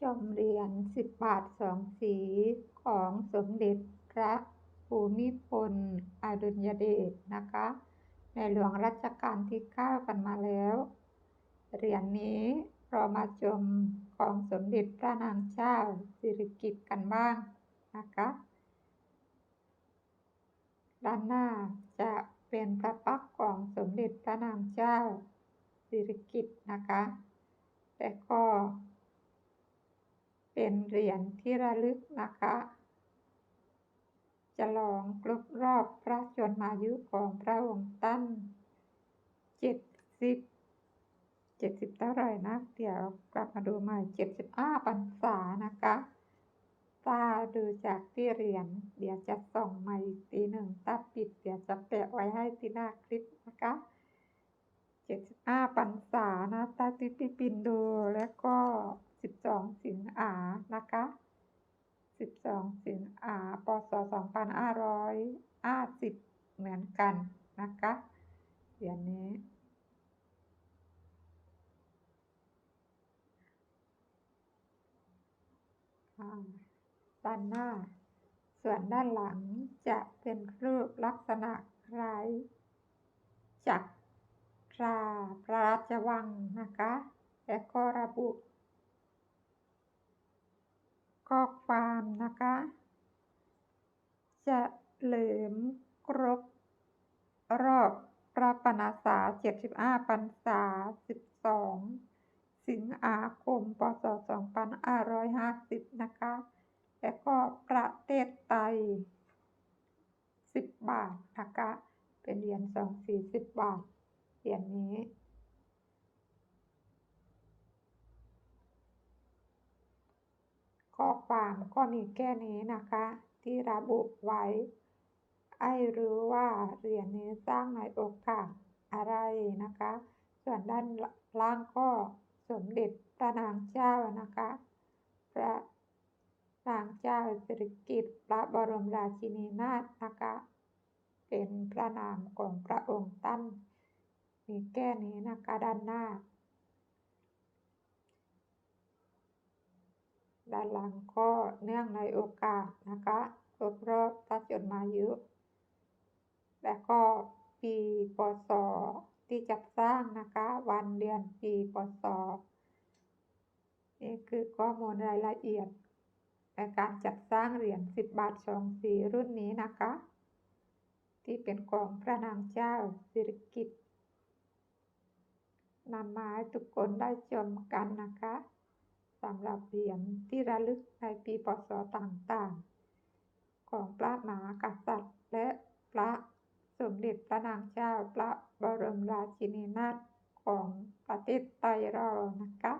ชมเหรียญสิบบาทสองสีของสมเด็จพระภูมิพลอดุลยเดชนะคะ ในหลวงรัชกาลที่เก้ากันมาแล้ว เหรียญนี้เรามาชมของสมเด็จพระนางเจ้าสิริกิติ์กันบ้างนะคะ ด้านหน้าจะเป็นพระพักของสมเด็จพระนางเจ้าสิริกิติ์นะคะ แต่ก็ เป็นเหรียญที่ระลึกนะคะฉลองครบรอบพระชนมายุของพระองค์ท่านเจ็ดสิบเจ็ดสิบเท่าไรนะเดี๋ยวกลับมาดูใหม่เจ็ดสิบห้าพรรษานะคะถ้าดูจากที่เหรียญเดี๋ยวจะส่องใหม่อีหนึ่งถ้าปิดเดี๋ยวจะแปะไว้ให้ที่หน้าคลิปนะคะเจ็ดสิบห้าพรรษานะถ้าที่พี่ปินดูแล้วก็สิบสองสิงหา นะคะสิบสองสิงหาปศสองพันห้าร้อยห้าสิบเหมือนกันนะคะเหรียญนี้ด้านหน้า ส่วนด้านหลังจะเป็นรูปลักษณะคล้ายจักราพระราชวังนะคะและก็ระบุ ข้อความนะคะจะเหลิมครบ รอบพระปณาสา75พรรษา 12 สิงหาคม พศ 2550 นะคะ และก็ประเทศไทย 10 บาทนะคะ เป็นเหรียญ2สี10 บาท เหรียญนี้ ข้อความก็มีแค่นี้นะคะ ที่ระบุไว้ให้รู้ว่าเหรียญนี้สร้างในโอกาสอะไรนะคะ ส่วนด้านล่างก็สมเด็จพระนางเจ้านะคะ พระนางเจ้าสิริกิติ์พระบรมราชินีนาถนะคะ เป็นพระนามของพระองค์ท่านมีแค่นี้นะคะด้านหน้า ด้านหลังก็เนื่องในโอกาสนะคะครบรอบพระชนมายุและก็ปีพศที่จัดสร้างนะคะ วันเดือนปีพศนี่คือข้อมูลรายละเอียดในการจัดสร้างเหรียญ10 บาทสองสีรุ่นนี้นะคะ ที่เป็นของพระนางเจ้าสิริกิติ์นำมาให้ทุกคนได้ชมกันนะคะ สำหรับเหรียญที่ระลึกในปีพศต่างๆ ของพระมหากษัตริย์ และพระสมเด็จพระนางเจ้าพระบรมราชินีนาถของประเทศไทยเรานะคะ